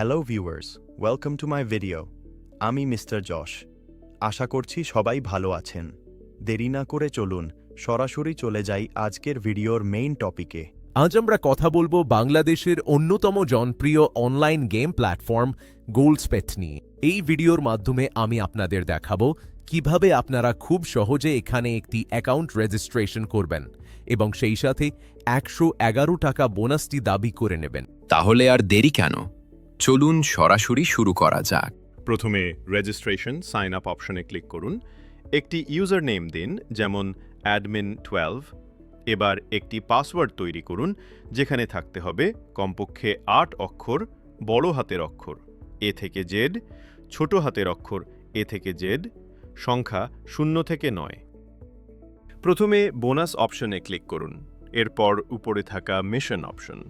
Hello viewers welcome to my video আমি mister Yash আশা করছি সবাই ভালো আছেন। দেরি না করে চলুন সরাসরি চলে যাই আজকের ভিডিওর মেইন টপিকে আজ আমরা কথা বলব বাংলাদেশের অন্যতম জনপ্রিয় অনলাইন গেম প্ল্যাটফর্ম গোল্ডস্পেট নিয়ে। এই ভিডিওর মাধ্যমে আমি আপনাদের দেখাবো কীভাবে আপনারা খুব সহজে এখানে একটি অ্যাকাউন্ট রেজিস্ট্রেশন করবেন এবং সেই সাথে একশো এগারো টাকা বোনাসটি দাবি করে নেবেন। তাহলে আর দেরি কেন? চলুন সরাসরি শুরু করা যাক। প্রথমে রেজিস্ট্রেশন সাইন আপ অপশনে ক্লিক করুন। একটি ইউজার নেম দিন, যেমন অ্যাডমিন টুয়েলভ এবার একটি পাসওয়ার্ড তৈরি করুন, যেখানে থাকতে হবে কমপক্ষে আট অক্ষর, বড় হাতের অক্ষর, এ থেকে জেড, ছোট হাতের অক্ষর, এ থেকে জেড, সংখ্যা শূন্য থেকে নয়। প্রথমে বোনাস অপশনে ক্লিক করুন। এরপর উপরে থাকা মিশন অপশন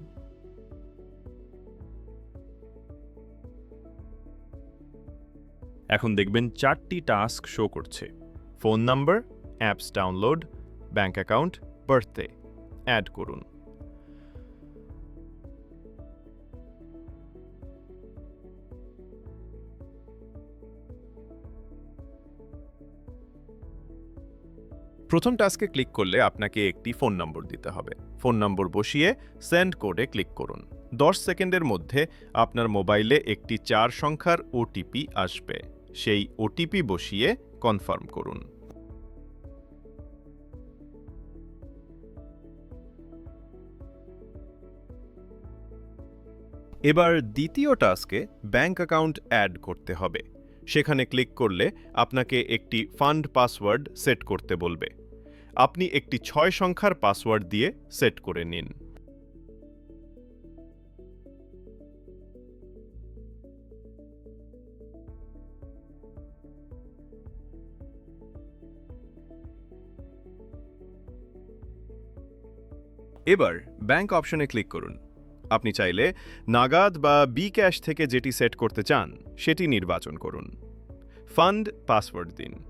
এখন দেখবেন চারটি টাস্ক শো করছে। Phone number, apps download bank account, birthday. Add করুন। প্রথম টাস্কে ক্লিক করলে আপনাকে একটি ফোন নম্বর দিতে হবে। ফোন নম্বর বসিয়ে সেন্ড কোডে ক্লিক করুন। দশ সেকেন্ডের মধ্যে আপনার মোবাইলে একটি চার সংখ্যার ওটিপি আসবে। সেই ওটিপি বসিয়ে কনফার্ম করুন। এবার দ্বিতীয় টাস্কে ব্যাঙ্ক অ্যাকাউন্ট অ্যাড করতে হবে। সেখানে ক্লিক করলে আপনাকে একটি ফান্ড পাসওয়ার্ড সেট করতে বলবে। আপনি একটি ছয় সংখ্যার পাসওয়ার্ড দিয়ে সেট করে নিন। এবার ব্যাংক অপশনে ক্লিক করুন। আপনি চাইলে নাগাদ বা বি ক্যাশ থেকে যেটি সেট করতে চান, সেটি নির্বাচন করুন। ফান্ড পাসওয়ার্ড দিন।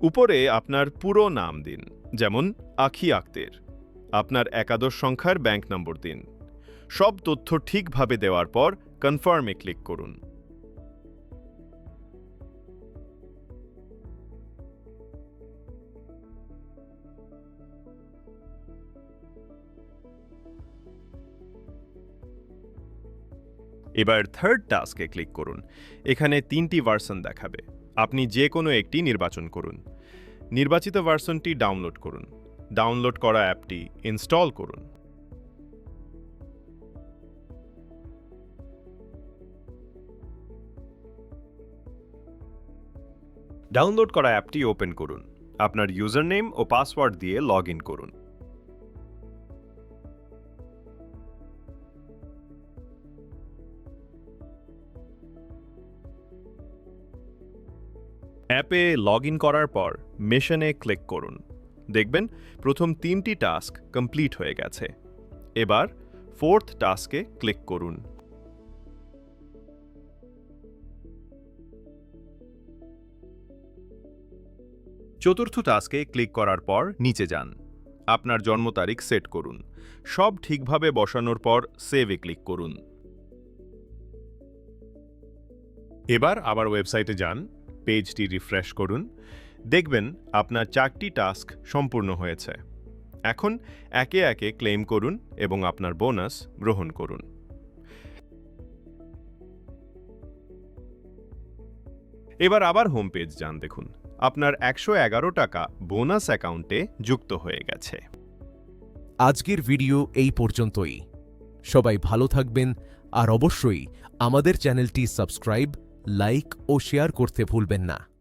উপরে আপনার পুরো নাম দিন, যেমন আখি আক্তের। আপনার একাদশ সংখ্যার ব্যাংক নম্বর দিন। সব তথ্য ঠিকভাবে দেওয়ার পর কনফার্মে ক্লিক করুন। এবার থার্ড টাস্কে ক্লিক করুন। এখানে তিনটি ভার্সন দেখাবে। আপনি যে কোনো একটি নির্বাচন করুন। নির্বাচিত ভার্সনটি ডাউনলোড করুন। ডাউনলোড করা অ্যাপটি ইনস্টল করুন। ডাউনলোড করা অ্যাপটি ওপেন করুন। আপনার ইউজার নেম ও পাসওয়ার্ড দিয়ে লগ করুন। অ্যাপে লগ করার পর মিশনে ক্লিক করুন। দেখবেন প্রথম তিনটি টাস্ক কমপ্লিট হয়ে গেছে। এবার ফোর্থ টাস্কে ক্লিক করুন। চতুর্থ টাস্কে ক্লিক করার পর নিচে যান। আপনার জন্ম তারিখ সেট করুন। সব ঠিকভাবে বসানোর পর সেভে ক্লিক করুন। এবার আবার ওয়েবসাইটে যান। পেজটি রিফ্রেশ করুন। দেখবেন আপনার চারটি টাস্ক সম্পূর্ণ হয়েছে। এখন একে একে ক্লেম করুন এবং আপনার বোনাস গ্রহণ করুন। এবার আবার হোম পেজ যান দেখুন। আপনার একশো এগারো টাকা বোনাস অ্যাকাউন্টে যুক্ত হয়ে গেছে। আজকের ভিডিও এই পর্যন্তই। সবাই ভালো থাকবেন আর অবশ্যই আমাদের চ্যানেলটি সাবস্ক্রাইব লাইক ও শেয়ার করতে ভুলবেন না।